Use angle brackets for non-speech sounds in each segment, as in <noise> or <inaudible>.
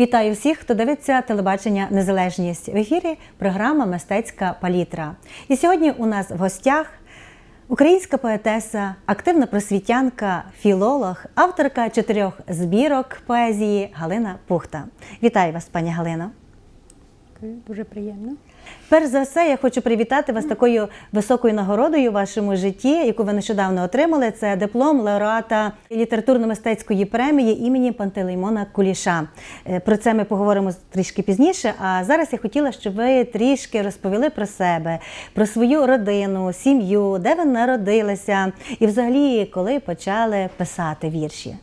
Вітаю всіх, хто дивиться телебачення Незалежність в ефірі. Програма Мистецька палітра. І сьогодні у нас в гостях українська поетеса, активна просвітянка, філолог, авторка чотирьох збірок поезії Галина Пухта. Вітаю вас, пані Галина. Дуже приємно. Перш за все, я хочу привітати вас такою високою нагородою у вашому житті, яку ви нещодавно отримали. Це диплом лауреата літературно-мистецької премії імені Пантелеймона Куліша. Е, Про це ми поговоримо трішки пізніше. А зараз я хотіла, щоб ви трішки розповіли про себе, про свою родину, сім'ю, де ви народилися, і взагалі коли почали писати вірші.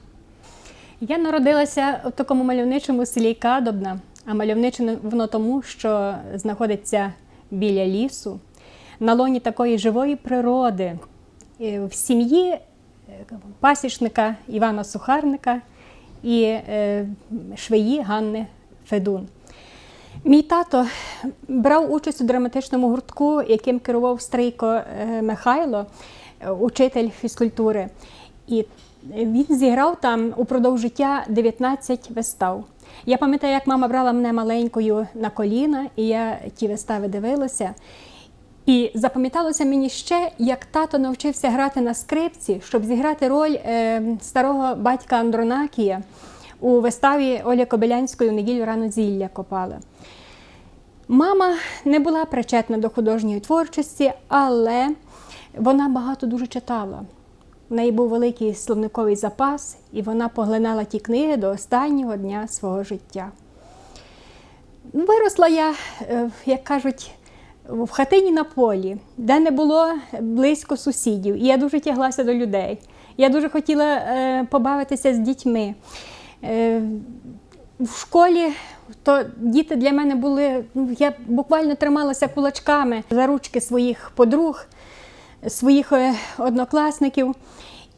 Я народилася в такому мальовничому селі Кадобна, а мальовниче воно тому, що знаходиться біля лісу, на лоні такої живої природи, в сім'ї е, пасічника Івана Сухарника і е, швеї Ганни Федун. Мій тато брав участь у драматичному гуртку, яким керував Стрийко е, Михайло, учитель фізкультури. І він зіграв там упродовж життя 19 вистав. Я пам'ятаю, як мама брала мене маленькою на коліна, і я ті вистави дивилася. І запам'яталося мені ще, як тато навчився грати на скрипці, щоб зіграти роль е, старого батька Андронакія у виставі Олі Кобилянської у неділю рано зілля копала. Мама не була причетна до художньої творчості, але вона багато дуже читала. В неї був великий словниковий запас, і вона поглинала ті книги до останнього дня свого життя. Виросла я, е, як кажуть, в хатині на полі, де не було близько сусідів. І я дуже тяглася до людей. Я дуже хотіла е, побавитися з дітьми. Е, в школі то діти для мене були. ну, Я буквально трималася кулачками за ручки своїх подруг, своїх е, однокласників.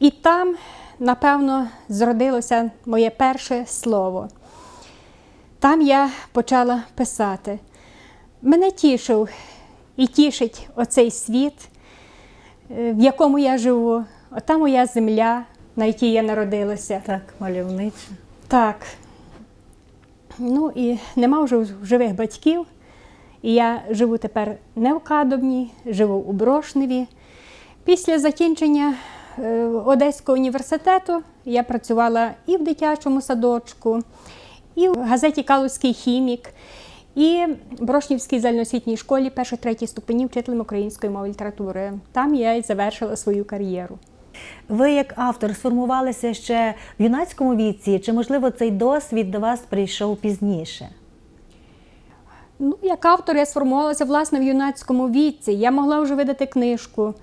І там, напевно, зродилося моє перше слово. Там я почала писати. Мене тішив і тішить оцей світ, е, в якому я живу. Ота моя земля, на якій я народилася. Так, мальовниче. Так. Ну і нема вже живих батьків. І я живу тепер не в Кадобні, живу у Брошневі. Після закінчення е, Одеського університету я працювала і в дитячому садочку, і в газеті Калузький хімік, і в Брошнівській загальноосвітній школі першої-третій ступені вчителем української мови і літератури. Там я і завершила свою кар'єру. Ви як автор сформувалися ще в юнацькому віці, чи можливо цей досвід до вас прийшов пізніше? Ну, як автор я сформувалася власне в юнацькому віці. Я могла вже видати книжку.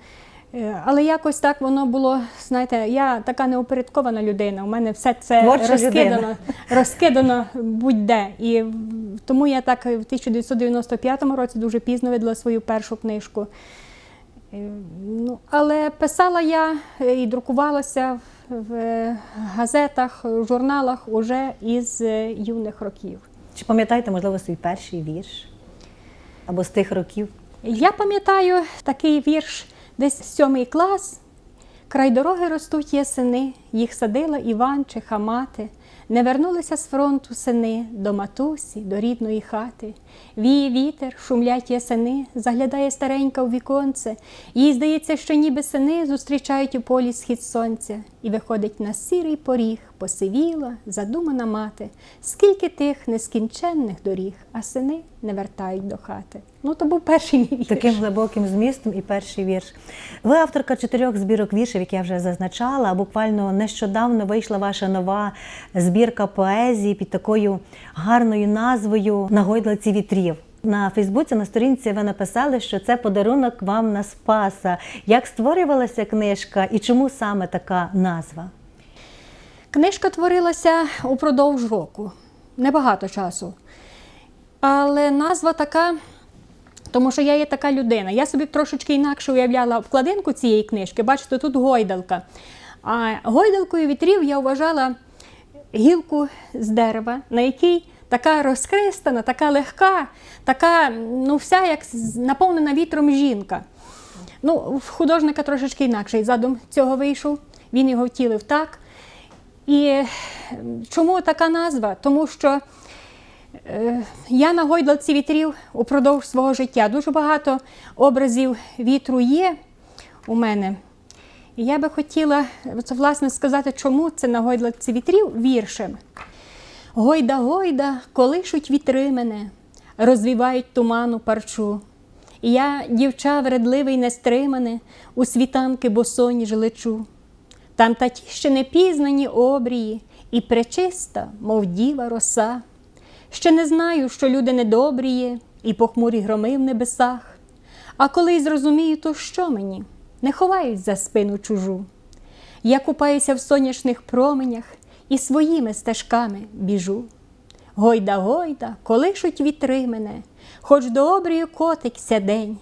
Е, Але якось так воно було, знаєте, я така неупорядкована людина. У мене все це Творча розкидано, людина. розкидано будь-де. І тому я так в 1995 році дуже пізно видала свою першу книжку. Е, Ну, але писала я е, і друкувалася в газетах, в журналах уже із юних років. Чи пам'ятаєте, можливо, свій перший вірш? Або з тих років? Я пам'ятаю такий вірш, десь сьомий клас. Край дороги ростуть ясени, їх садила Іван чи хамати. Не вернулися з фронту сини до матусі, до рідної хати. Віє вітер, шумлять ясени, заглядає старенька у віконце. Їй здається, що ніби сини зустрічають у полі схід сонця, і виходить на сірий поріг, посивіла, задумана мати. Скільки тих нескінченних доріг, а сини не вертають до хати. Ну, то був перший мій вірш. Таким глибоким змістом і перший вірш. Ви авторка чотирьох збірок віршів, які я вже зазначала. Буквально нещодавно вийшла ваша нова збірка поезії під такою гарною назвою На гойдлиці вітрів. На Фейсбуці на сторінці ви написали, що це подарунок вам на Спаса. Як створювалася книжка і чому саме така назва? Книжка творилася упродовж року, небагато часу. Але назва така, тому що я є така людина. Я собі трошечки інакше уявляла обкладинку цієї книжки. Бачите, тут гойдалка. А гойдалкою вітрів я вважала гілку з дерева, на якій така розкристана, така легка, така, ну, вся як наповнена вітром жінка. Ну, в художника трошечки інакший задум цього вийшов. Він його втілив так. І е, чому така назва? Тому що Е, Я на гойдалці вітрів упродовж свого життя. Дуже багато образів вітру є у мене. І я би хотіла от, власне сказати, чому це на гойдалці вітрів віршем. Гойда, гойда, колишуть вітри мене, розвівають туману парчу. Я, дівча вредливий, нестримане, у світанки босоніж лечу. Там та ті ще не пізнані обрії, і пречиста, мов діва роса. Ще не знаю, що люди недобрі є, і похмурі громи в небесах. А коли й зрозумію, то що мені? Не ховаюсь за спину чужу. Я купаюся в сонячних променях і своїми стежками біжу. Гойда, гойда, колишуть вітри мене, хоч до обрію котикся день.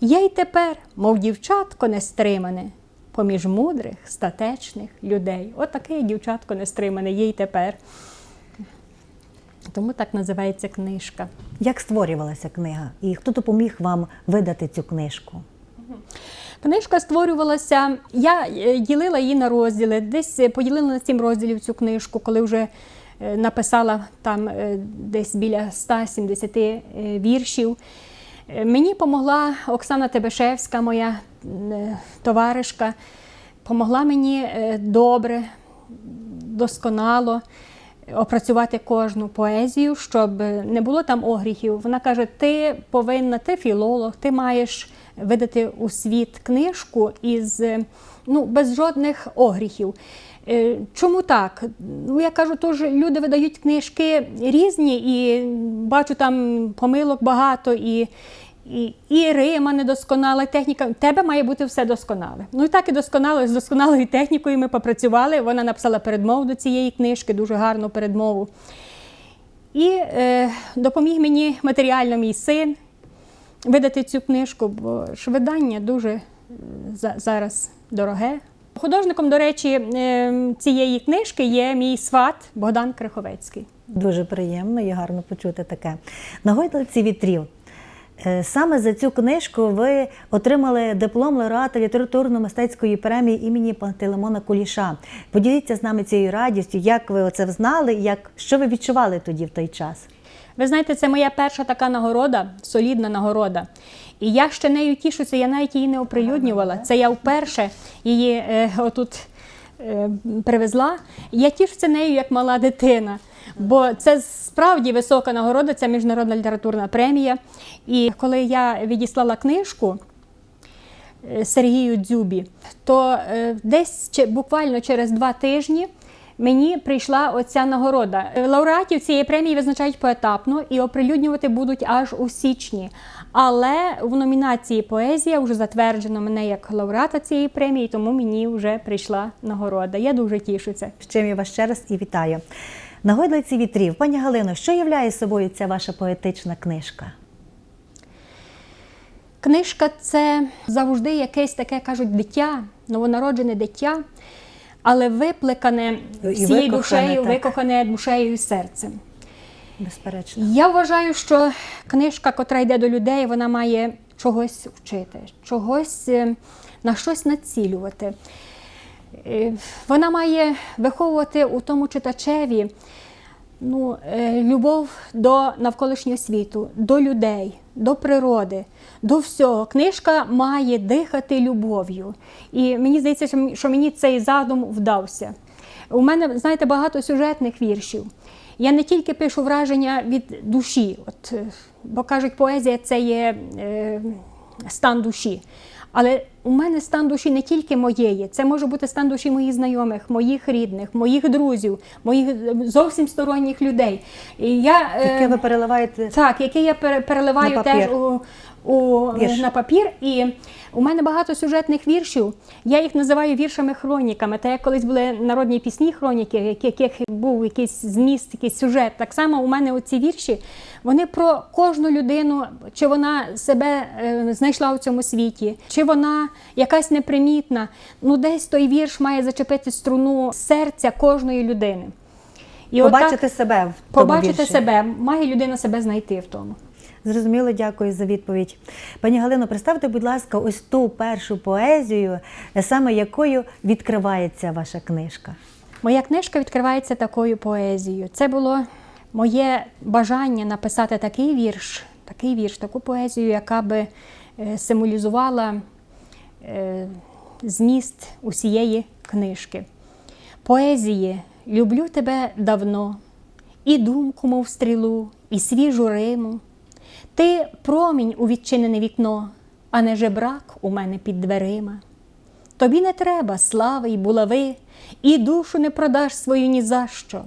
Я й тепер, мов дівчатко нестримане, поміж мудрих, статечних людей. От таке дівчатко нестримане є й тепер. Тому так називається книжка. Як створювалася книга? І хто допоміг вам видати цю книжку? Книжка створювалася, я е, ділила її на розділи, десь е, поділила на сім розділів цю книжку, коли вже е, написала там десь біля 170 е, віршів. Мені допомогла Оксана Тебешевська, моя товаришка, помогла мені добре, досконало опрацювати кожну поезію, щоб не було там огріхів. Вона каже: ти повинна, ти філолог, ти маєш видати у світ книжку із ну, без жодних огріхів. Е, Чому так? Ну, я кажу, тож люди видають книжки різні, і бачу там помилок багато, і, і, і Рима недосконала, техніка. У тебе має бути все досконале. Ну і так і досконало, з досконалою технікою ми попрацювали. Вона написала передмову до цієї книжки, дуже гарну передмову. І е, допоміг мені матеріально мій син видати цю книжку, бо ж видання дуже е, за- зараз дороге. Художником, до речі, е, цієї книжки є мій сват Богдан Криховецький. Дуже приємно і гарно почути таке. На гойдалці вітрів. Е, Саме за цю книжку ви отримали диплом лауреата літературно-мистецької премії імені Пантелеймона Куліша. Поділіться з нами цією радістю, як ви оце взнали, як що ви відчували тоді в той час. Ви знаєте, це моя перша така нагорода, солідна нагорода. І я ще нею тішуся, я навіть її не оприлюднювала. Це я вперше її е, отут е, привезла. Я тішуся нею як мала дитина. Бо це справді висока нагорода, це міжнародна літературна премія. І коли я відіслала книжку, е, Сергію Дзюбі, то е, десь буквально через два тижні мені прийшла оця нагорода. Лауреатів цієї премії визначають поетапно і оприлюднювати будуть аж у січні. Але в номінації поезія вже затверджено мене як лауреата цієї премії, тому мені вже прийшла нагорода. Я дуже тішуся. З чим я вас ще раз і вітаю. На гойдалці вітрів, пані Галино, що являє собою ця ваша поетична книжка? Книжка це завжди якесь таке кажуть дитя, новонароджене дитя, але виплекане І всією душею, так. викохане душею і серцем. Безперечно. Я вважаю, що книжка, котра йде до людей, вона має чогось вчити, чогось е, на щось націлювати. Е, Вона має виховувати у тому читачеві ну, е, любов до навколишнього світу, до людей, до природи, до всього. Книжка має дихати любов'ю. І мені здається, що мені цей задум вдався. У мене, знаєте, багато сюжетних віршів. Я не тільки пишу враження від душі, от, е, бо кажуть, поезія це є е, стан душі. Але у мене стан душі не тільки моєї, це може бути стан душі моїх знайомих, моїх рідних, моїх друзів, моїх е, зовсім сторонніх людей. І я, е, Яке ви переливаєте так, який я пере- переливаю На теж у, у, Вірш. на папір. І у мене багато сюжетних віршів. Я їх називаю віршами-хроніками. Та як колись були народні пісні хроніки, яких був якийсь зміст, якийсь сюжет. Так само у мене оці вірші, вони про кожну людину, чи вона себе е, знайшла у цьому світі, чи вона якась непримітна. Ну, десь той вірш має зачепити струну серця кожної людини. І отак- побачити себе в тому Побачити вірші? себе, має людина себе знайти в тому. Зрозуміло, дякую за відповідь. Пані Галино, представте, будь ласка, ось ту першу поезію, саме якою відкривається ваша книжка. Моя книжка відкривається такою поезією. Це було моє бажання написати такий вірш, такий вірш, таку поезію, яка би е, символізувала зміст усієї книжки. Поезії люблю тебе давно, і думку, мов стрілу, і свіжу риму. Ти промінь у відчинене вікно, а не жебрак у мене під дверима. Тобі не треба слави й булави, і душу не продаш свою ні за що.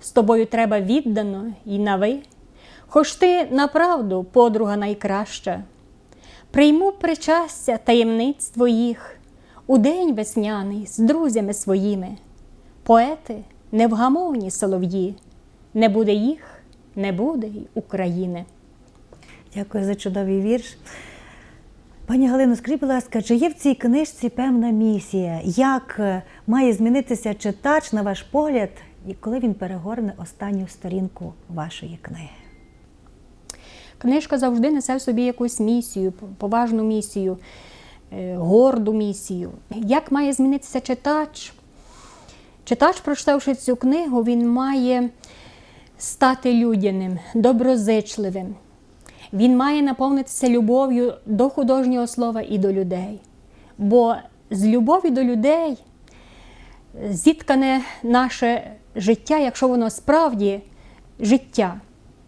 З тобою треба віддано й на ви, хоч ти направду подруга найкраща. Прийму причастя таємниць твоїх у день весняний з друзями своїми. Поети невгамовні солов'ї, не буде їх, не буде й України. Дякую за чудовий вірш. Пані Галино, скажіть, будь ласка, чи є в цій книжці певна місія? Як е, має змінитися читач, на ваш погляд, коли він перегорне останню сторінку вашої книги? Книжка завжди несе в собі якусь місію, поважну місію, е, горду місію. Як має змінитися читач? Читач, прочитавши цю книгу, він має стати людяним, доброзичливим. Він має наповнитися любов'ю до художнього слова і до людей. Бо з любові до людей зіткане наше життя, якщо воно справді життя.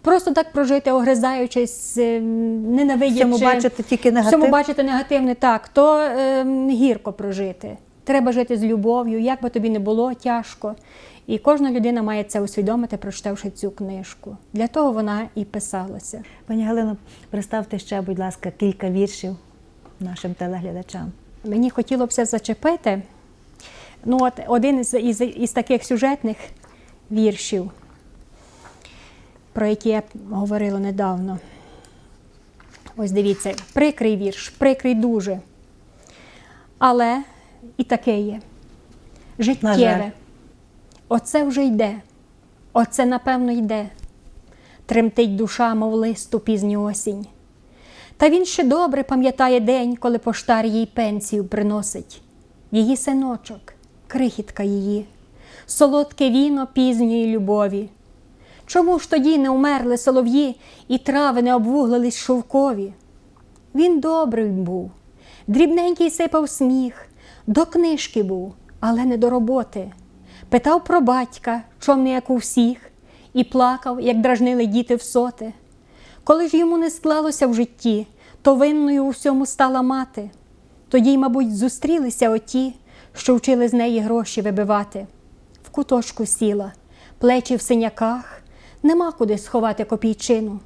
Просто так прожити, огризаючись, е, ненавидячи. Всьому бачити тільки негатив? Всьому бачити негативне, так, то е, гірко прожити. Треба жити з любов'ю, як би тобі не було тяжко. І кожна людина має це усвідомити, прочитавши цю книжку. Для того вона і писалася. Пані Галино, представте ще, будь ласка, кілька віршів нашим телеглядачам. Мені хотілося б зачепити. Ну, от один із, із, із таких сюжетних віршів, про які я говорила недавно. Ось дивіться, прикрий вірш, прикрий дуже. Але і таке є. Життєве. Оце вже йде. Оце, напевно, йде. Тремтить душа, мов листу пізню осінь. Та він ще добре пам'ятає день, коли поштар їй пенсію приносить. Її синочок, крихітка її, солодке віно пізньої любові. Чому ж тоді не умерли солов'ї і трави не обвуглились шовкові? Він добрий був, дрібненький сипав сміх, до книжки був, але не до роботи. Питав про батька, чом не як у всіх, і плакав, як дражнили діти в соти. Коли ж йому не склалося в житті, то винною у всьому стала мати. Тоді, мабуть, зустрілися оті, що вчили з неї гроші вибивати. В куточку сіла, плечі в синяках, нема куди сховати копійчину.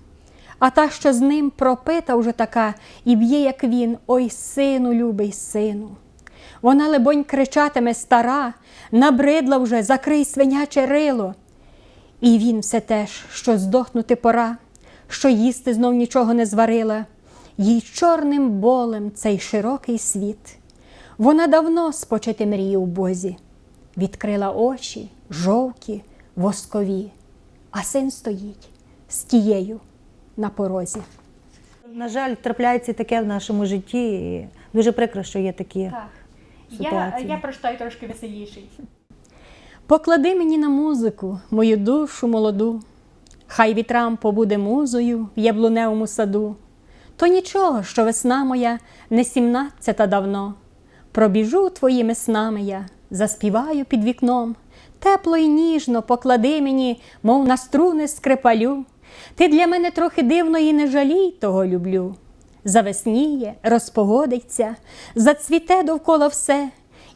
А та, що з ним пропита вже така, і б'є, як він, ой, сину, любий сину. Вона, лебонь, кричатиме стара, набридла вже, закрий свиняче рило. І він все теж, що здохнути пора, що їсти знов нічого не зварила, їй чорним болем цей широкий світ. Вона давно спочити мріє у Бозі, відкрила очі, жовті, воскові, а син стоїть з тією на порозі. На жаль, трапляється таке в нашому житті. І дуже прикро, що є такі. Я, ситуації. я прочитаю трошки веселіший. Поклади мені на музику мою душу молоду, хай вітрам побуде музою в яблуневому саду. То нічого, що весна моя не сімнадцята давно. Пробіжу твоїми снами я, заспіваю під вікном. Тепло й ніжно поклади мені, мов на струни скрипалю. Ти для мене трохи дивно і не жалій того люблю. Завесніє, розпогодиться, зацвіте довкола все,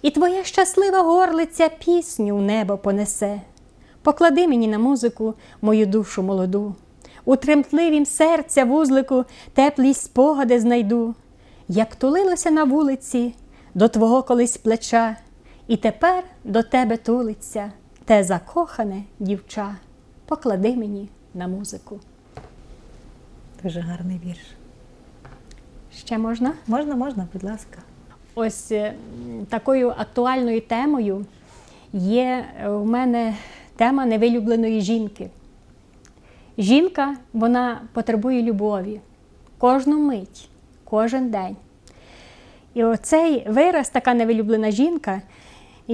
і твоя щаслива горлиця пісню в небо понесе. Поклади мені на музику мою душу молоду, у тремтливім серця вузлику теплі спогади знайду, як тулилося на вулиці до твого колись плеча, і тепер до тебе тулиться те закохане дівча. Поклади мені на музику. Дуже гарний вірш. Ще можна? Можна, можна, будь ласка. Ось е, такою актуальною темою є е, у мене тема невилюбленої жінки. Жінка вона потребує любові кожну мить, кожен день. І оцей вираз, така невилюблена жінка,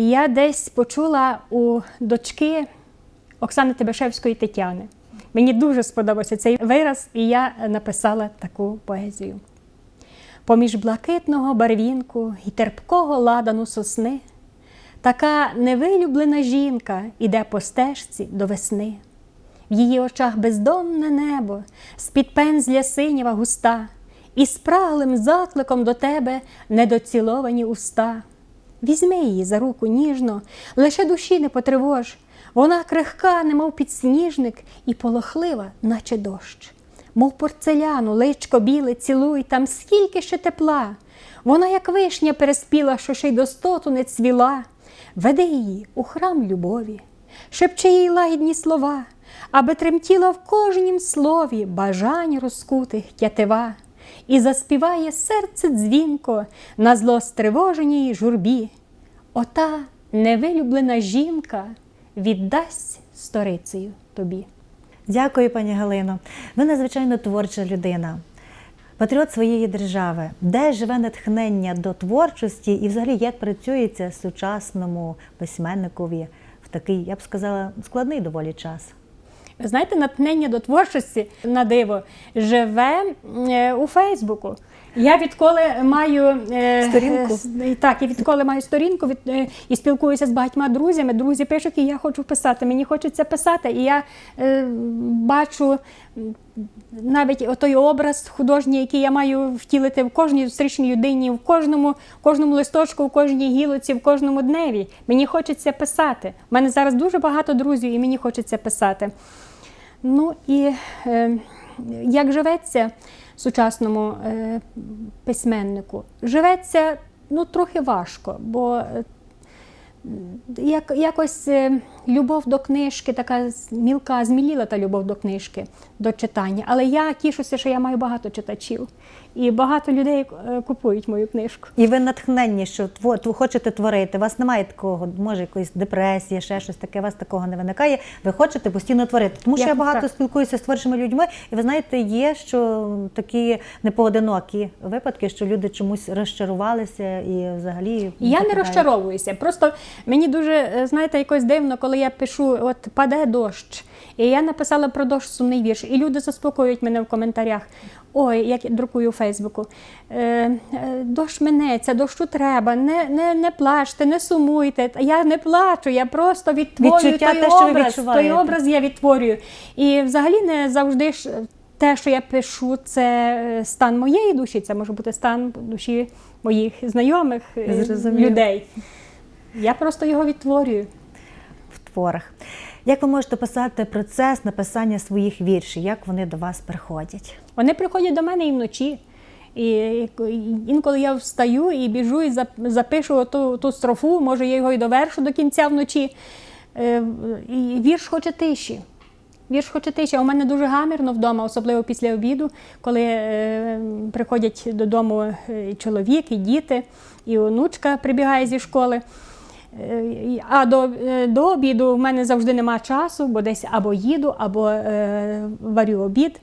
я десь почула у дочки Оксани Тебешевської Тетяни. Мені дуже сподобався цей вираз, і я написала таку поезію. Поміж блакитного барвінку і терпкого ладану сосни, така невилюблена жінка іде по стежці до весни. В її очах бездонне небо, з-під пензля синіва густа, і спраглим закликом до тебе недоціловані уста. Візьми її за руку ніжно, лише душі не потривож. Вона крихка, немов підсніжник, і полохлива, наче дощ. Мов порцеляну, личко біле, цілуй, там скільки ще тепла. Вона, як вишня, переспіла, що ще й достоту не цвіла. Веди її у храм любові, шепче їй лагідні слова, аби тремтіла в кожнім слові бажань розкутих тятива, і заспіває серце дзвінко на зло стривоженій журбі. Ота невилюблена жінка віддасть сторицею тобі. Дякую, пані Галино. Ви надзвичайно творча людина. Патріот своєї держави, де живе натхнення до творчості і взагалі як працюється сучасному письменникові в такий, я б сказала, складний доволі час. Ви знаєте, натхнення до творчості на диво живе е, у Фейсбуку. Я відколи маю е, Сторінку? е, так, я відколи маю сторінку від, е, і спілкуюся з багатьма друзями. Друзі пишуть, і я хочу писати. Мені хочеться писати. І я е, бачу навіть той образ художній, який я маю втілити в кожній зустрічній людині, в кожному, в кожному листочку, в кожній гілоці, в кожному дневі. Мені хочеться писати. У мене зараз дуже багато друзів, і мені хочеться писати. Ну і е, як живеться сучасному е, письменнику? Живеться ну, трохи важко, бо е, як, якось е, любов до книжки, така мілка, зміліла та любов до книжки, до читання. Але я тішуся, що я маю багато читачів. І багато людей е, купують мою книжку. І ви натхненні, що тво- хочете творити. У вас немає такого, може, якоїсь депресії, ще щось таке, у вас такого не виникає. Ви хочете постійно творити. Тому що Я- я багато так. спілкуюся з творчими людьми, і ви знаєте, є що такі непоодинокі випадки, що люди чомусь розчарувалися і взагалі. Я не розчаровуюся. Просто мені дуже, е, знаєте, якось дивно, коли я пишу, от паде дощ. І я написала про дощ сумний вірш, і люди заспокоюють мене в коментарях. Ой, як я друкую у Фейсбуку. Е, е, дощ минеться, дощу треба, не, не, не плачте, не сумуйте. Я не плачу, я просто відтворюю Відчуття той те, що ви образ, той образ я відтворюю. І взагалі не завжди ж те, що я пишу, це стан моєї душі, це може бути стан душі моїх знайомих Зрозуміло. людей. Я просто його відтворюю. в творах. Як ви можете писати процес написання своїх віршів? Як вони до вас приходять? Вони приходять до мене і вночі. І інколи я встаю і біжу і запишу ту, ту строфу, може я його і довершу до кінця вночі. Е, І вірш хоче тиші. Вірш хоче тиші. А у мене дуже гамірно вдома, особливо після обіду, коли е, приходять додому е, чоловік, і діти, і онучка прибігає зі школи. Е, А до, е, до обіду в мене завжди нема часу, бо десь або їду, або е, варю обід.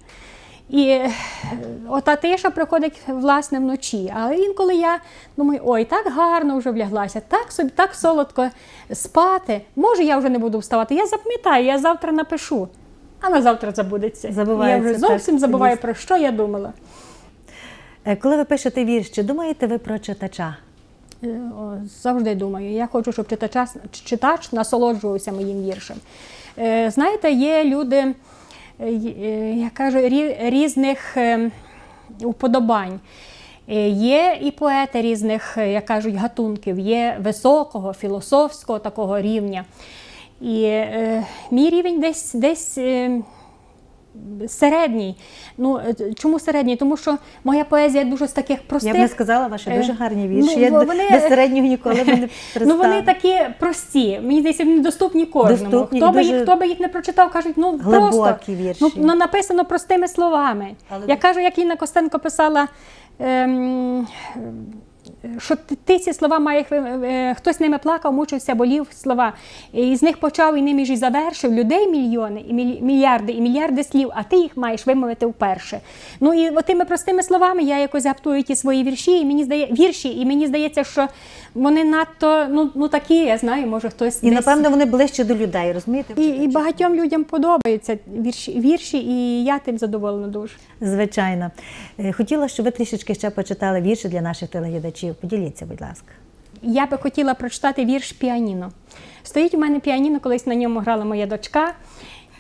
І е, ота тиша приходить власне вночі. Але інколи я думаю, ой, так гарно вже вляглася, так собі, так солодко спати. Може, я вже не буду вставати. Я запам'ятаю, я завтра напишу. А на завтра забудеться. Забувається, я вже так, зовсім забуваю, про що я думала. Коли ви пишете вірш, чи думаєте ви про читача? Е, Завжди думаю. Я хочу, щоб читача, читач насолоджувався моїм віршем. Е, Знаєте, є люди, е, я кажу, різних уподобань. Є і поети різних, як кажуть, гатунків, є високого, філософського такого рівня. І мій рівень десь, десь середній. Ну, е, чому середній? Тому що моя поезія дуже з таких простих. Я б не сказала ваші дуже Е, гарні вірші. ну, Я до- вони- до середнього ніколи б не <laughs> Ну, вони такі прості. Мені здається, вони доступні кожному. Доступні, хто, би дуже їх, хто би їх не прочитав, кажуть, ну глибокі просто вірші. Ну, ну, написано простими словами. Але- Я кажу, як Інна Костенко писала. Ем, що ти, ці слова має е, е, хтось ними плакав, мучився, болів слова. І з них почав і ними ж і завершив людей мільйони, і мільярди, і мільярди слів, а ти їх маєш вимовити вперше. Ну і от тими простими словами я якось гаптую ті свої вірші, і мені здає вірші, і мені здається, що вони надто ну, ну такі, я знаю, може хтось І десь- напевно вони ближче до людей, розумієте? і, і багатьом людям подобаються вірші, вірші, і я тим задоволена дуже. Звичайно. Е, Хотіла, щоб ви трішечки ще почитали вірші для наших телеглядачів. Поділіться, будь ласка. Я би хотіла прочитати вірш Піаніно. Стоїть у мене піаніно, колись на ньому грала моя дочка.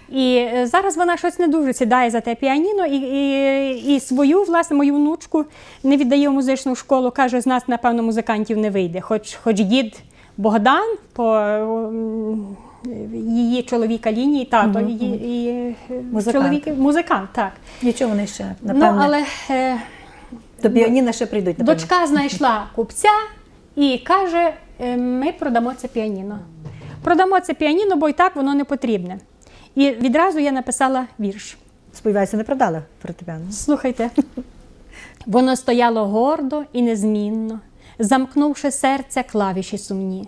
І е, зараз вона щось не дуже сідає за те піаніно, і, і, і свою, власне, мою внучку не віддає в музичну школу. Каже, з нас, напевно, музикантів не вийде. Хоч, хоч дід Богдан по її чоловіка лінії, тато її е, Музикант. чоловік музикант, так. Нічого вони ще, напевно, Ну, але е, до піаніна ще прийдуть. Напевно. Дочка знайшла купця і каже: «Е, ми продамо це піаніно. Продамо це піаніно, бо і так воно не потрібне. І відразу я написала вірш. Сподіваюся, не продали фортепіано. Слухайте. Воно стояло гордо і незмінно, замкнувши серця клавіші сумні.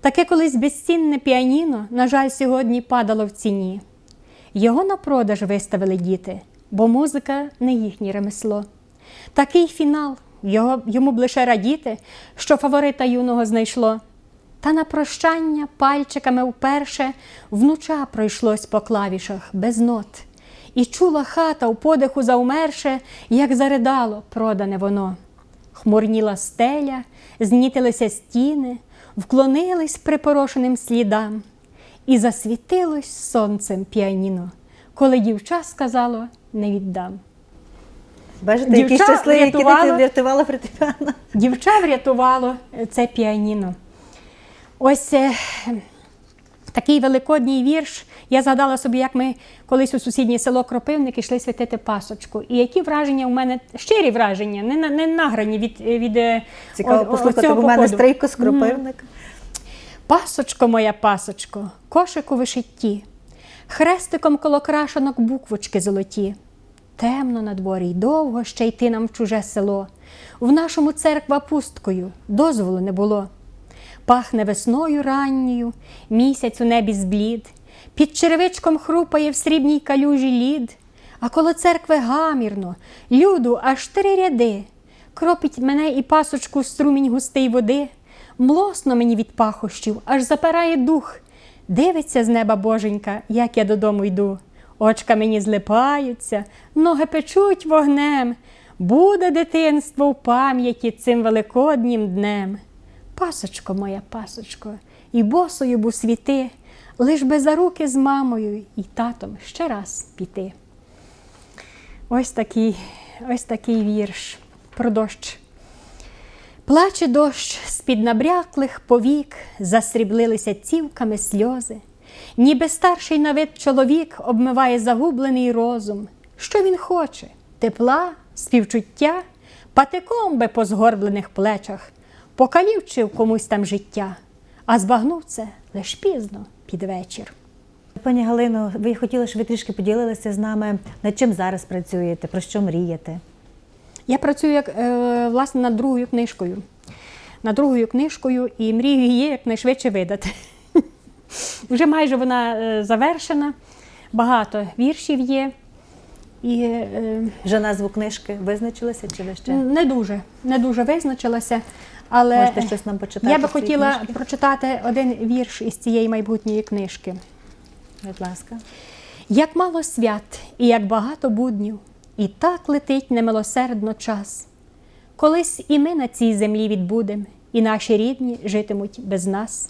Таке колись безцінне піаніно, на жаль, сьогодні падало в ціні. Його на продаж виставили діти, бо музика не їхнє ремесло. Такий фінал, його, йому б лише радіти, що фаворита юного знайшло. Та на прощання пальчиками вперше внуча пройшлось по клавішах без нот. І чула хата у подиху заумерше, як заридало продане воно. Хмурніла стеля, знітилися стіни, вклонились припорошеним слідам, і засвітилось сонцем піаніно, коли дівча сказало не віддам. Бачите, які Дівча щасливі, які ти врятувала фортепіано. Дівча врятувало це піаніно. Ось е, такий великодній вірш. Я згадала собі, як ми колись у сусіднє село Кропивник йшли святити пасочку. І які враження у мене щирі враження, не, на- не награні від, від е, Цікаво о- о- послухати, цього бо в мене походу. стрийко з кропивника. Пасочко моя пасочко, кошик у вишитті, хрестиком коло крашенок буквочки золоті. Темно на дворі й довго ще йти нам в чуже село. В нашому церква пусткою дозволу не було. Пахне весною ранньою, місяць у небі зблід, під черевичком хрупає в срібній калюжі лід, а коло церкви гамірно, люду аж три ряди. Кропить мене і пасочку струмінь густий води, млосно мені від пахощів, аж запирає дух. Дивиться з неба боженька, як я додому йду. Очка мені злипаються, ноги печуть вогнем. Буде дитинство в пам'яті цим великоднім днем. Пасочко моя, пасочко, і босою бу світи, лиш би за руки з мамою і татом ще раз піти. Ось такий, ось такий вірш про дощ. Плаче дощ з-під набряклих повік, засріблилися цівками сльози. Ніби старший на вид чоловік обмиває загублений розум. Що він хоче? Тепла, співчуття, патиком би по згорблених плечах, покалівчив комусь там життя, а збагнув це лиш пізно під вечір. Пані Галино, ви хотіли, щоб ви трішки поділилися з нами, над чим зараз працюєте, про що мрієте? Я працюю як, е, власне над другою книжкою. Над другою книжкою і мрію її якнайшвидше видати. Вже майже вона е, завершена, багато віршів є. І е, Вже назву книжки визначилися чи ви ще? не дуже, не дуже визначилася. Але Можете щось нам почитати я би хотіла книжки? прочитати один вірш із цієї майбутньої книжки. Будь ласка. Як мало свят і як багато буднів, і так летить немилосердно час. Колись і ми на цій землі відбудем, і наші рідні житимуть без нас.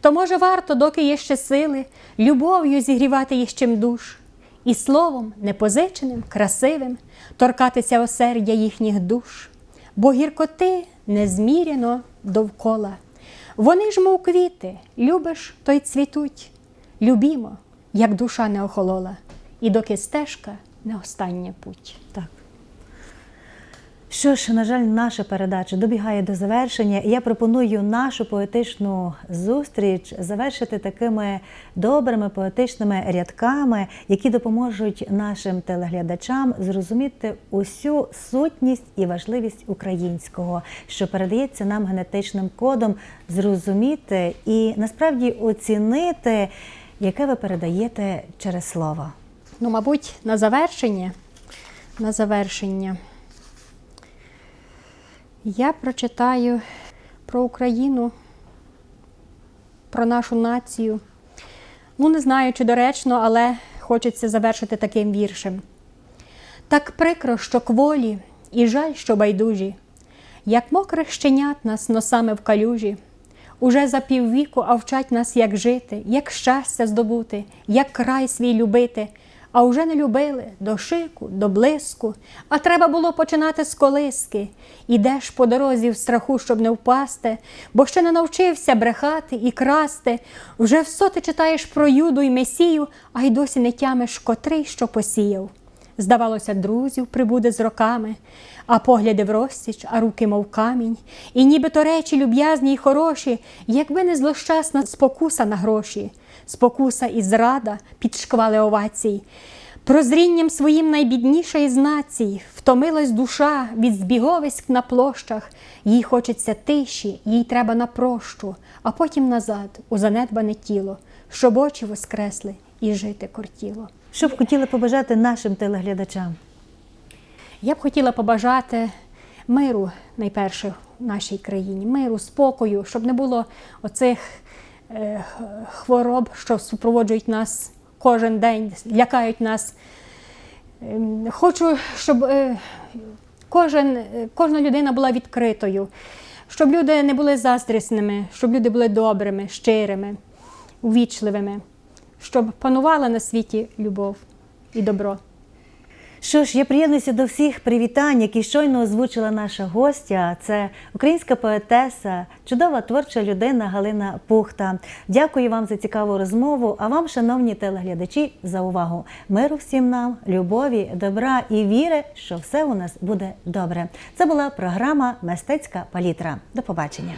То, може, варто, доки є ще сили, любов'ю зігрівати іщем душ, і словом непозиченим, красивим торкатися осердя їхніх душ, бо гіркоти незміряно довкола. Вони ж, мов квіти, любиш, то й цвітуть. Любімо, як душа не охолола, і доки стежка не остання путь. Так. Що ж, на жаль, наша передача добігає до завершення. Я пропоную нашу поетичну зустріч завершити такими добрими поетичними рядками, які допоможуть нашим телеглядачам зрозуміти усю сутність і важливість українського, що передається нам генетичним кодом, зрозуміти і насправді оцінити, яке ви передаєте через слово. Ну, мабуть, на завершення. На завершення. Я прочитаю про Україну, про нашу націю. Ну, не знаю, чи доречно, але хочеться завершити таким віршем. Так прикро, що кволі, і жаль, що байдужі, як мокрих щенят нас носами в калюжі. Уже за піввіку, а нас, як жити, як щастя здобути, як край свій любити. А вже не любили до шику, до блиску, а треба було починати з колиски. Ідеш по дорозі в страху, щоб не впасти, бо ще не навчився брехати і красти. Вже в соти читаєш про юду й месію, а й досі не тямиш, котрий що посіяв. Здавалося, друзів прибуде з роками, а погляди в розсіч, а руки, мов камінь, і нібито речі люб'язні й хороші, якби не злощасна спокуса на гроші, спокуса і зрада під шквали овацій. Прозрінням своїм найбідніша із націй втомилась душа від збіговиськ на площах. Їй хочеться тиші, їй треба на прощу, а потім назад у занедбане тіло, щоб очі воскресли і жити кортіло. Що б хотіли побажати нашим телеглядачам? Я б хотіла побажати миру найперше в нашій країні, миру, спокою, щоб не було оцих е, хвороб, що супроводжують нас кожен день, лякають нас. Ем, Хочу, щоб е, кожен, е, кожна людина була відкритою, щоб люди не були заздрісними, щоб люди були добрими, щирими, увічливими, щоб панувала на світі любов і добро. Що ж, я приєднуюся до всіх привітань, які щойно озвучила наша гостя. Це українська поетеса, чудова творча людина Галина Пухта. Дякую вам за цікаву розмову. А вам, шановні телеглядачі, за увагу. Миру всім нам, любові, добра і віри, що все у нас буде добре. Це була програма Мистецька палітра. До побачення.